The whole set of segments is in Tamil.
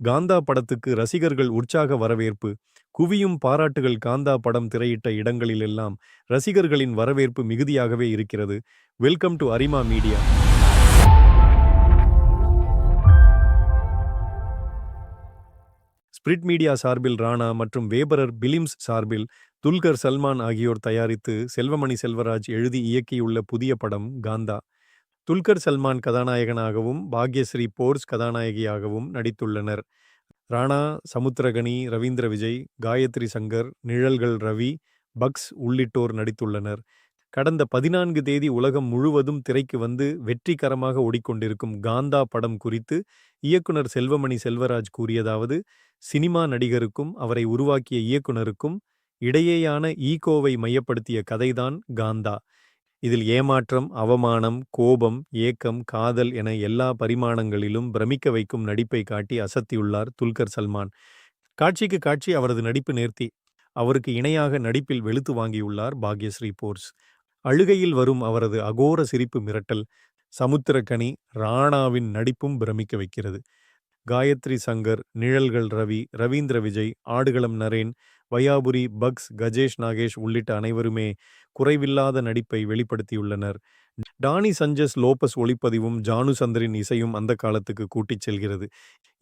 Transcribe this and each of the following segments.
காந்தா படத்துக்கு ரசிகர்கள் உற்சாக வரவேற்பு குவியும் பாராட்டுகள் காந்தா படம் திரையிட்ட இடங்களிலெல்லாம் ரசிகர்களின் வரவேற்பு மிகுதியாகவே இருக்கிறது. Welcome to Arima media. Spirit media சார்பில் ராணா மற்றும் வேபரர் பிலிம்ஸ் சார்பில் துல்கர் சல்மான் ஆகியோர் தயாரித்து செல்வமணி செல்வராஜ் எழுதி இயக்கியுள்ள புதிய படம் காந்தா. துல்கர் சல்மான் கதாநாயகனாகவும் பாக்யஸ்ரீ போர்ஸ் கதாநாயகியாகவும் நடித்துள்ளனர். ராணா சமுத்திரகனி ரவீந்திர விஜய் காயத்ரி சங்கர் நிழல்கள் ரவி பக்ஸ் உள்ளிட்டோர் நடித்துள்ளனர். கடந்த பதினான்கு தேதி உலகம் முழுவதும் திரைக்கு வந்து வெற்றிகரமாக ஓடிக்கொண்டிருக்கும் காந்தா படம் குறித்து இயக்குனர் செல்வமணி செல்வராஜ் கூறியதாவது சினிமா நடிகருக்கும் அவரை உருவாக்கிய இயக்குனருக்கும் இடையேயான ஈகோவை மையப்படுத்திய கதைதான் காந்தா. இதில் ஏமாற்றம் அவமானம் கோபம் ஏக்கம் காதல் என எல்லா பரிமாணங்களிலும் பிரமிக்க வைக்கும் நடிப்பை காட்டி அசத்தியுள்ளார் துல்கர் சல்மான். காட்சிக்கு காட்சி அவரது நடிப்பு நேர்த்தி. அவருக்கு இணையாக நடிப்பில் வெளுத்து வாங்கியுள்ளார் பாக்யஸ்ரீ போர்ஸ். அழுகையில் வரும் அவரது அகோர சிரிப்பு மிரட்டல் சமுத்திரக்கனி ராணாவின் நடிப்பும் பிரமிக்க வைக்கிறது. காயத்ரி சங்கர் நிழல்கள் ரவி ரவீந்திர விஜய் ஆடுகளம் நரேன் வையாபுரி பக்ஸ் கஜேஷ் நாகேஷ் உள்ளிட்ட அனைவருமே குறைவில்லாத நடிப்பை வெளிப்படுத்தியுள்ளனர். டானி சஞ்சஸ் லோபஸ் ஒளிப்பதிவும் ஜானு சந்தரின் இசையும் அந்த காலத்துக்கு கூட்டிச் செல்கிறது.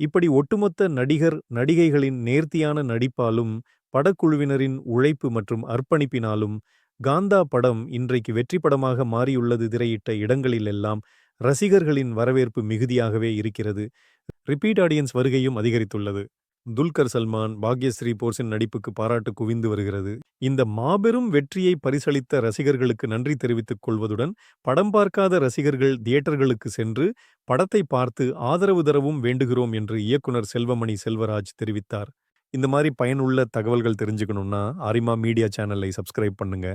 இப்படி ஒட்டுமொத்த நடிகர் நடிகைகளின் நேர்த்தியான நடிப்பாலும் படக்குழுவினரின் உழைப்பு மற்றும் அர்ப்பணிப்பினாலும் காந்தா படம் இன்றைக்கு வெற்றி படமாக மாறியுள்ளது திரையிட்ட இடங்களிலெல்லாம் ரசிகர்களின் வரவேற்பு மிகுதியாகவே இருக்கிறது. ரிப்பீட் ஆடியன்ஸ் வருகையும் அதிகரித்துள்ளது. துல்கர் சல்மான் பாக்யஸ்ரீ போர்ஸின் நடிப்புக்கு பாராட்டு குவிந்து வருகிறது. இந்த மாபெரும் வெற்றியை பரிசளித்த ரசிகர்களுக்கு நன்றி தெரிவித்துக் கொள்வதுடன் படம் பார்க்காத ரசிகர்கள் தியேட்டர்களுக்கு சென்று படத்தை பார்த்து ஆதரவு தரவும் வேண்டுகிறோம் என்று இயக்குனர் செல்வமணி செல்வராஜ் தெரிவித்தார். இந்த மாதிரி பயனுள்ள தகவல்கள் தெரிஞ்சுக்கணும்னா அரிமா மீடியா சேனலை சப்ஸ்கிரைப் பண்ணுங்க.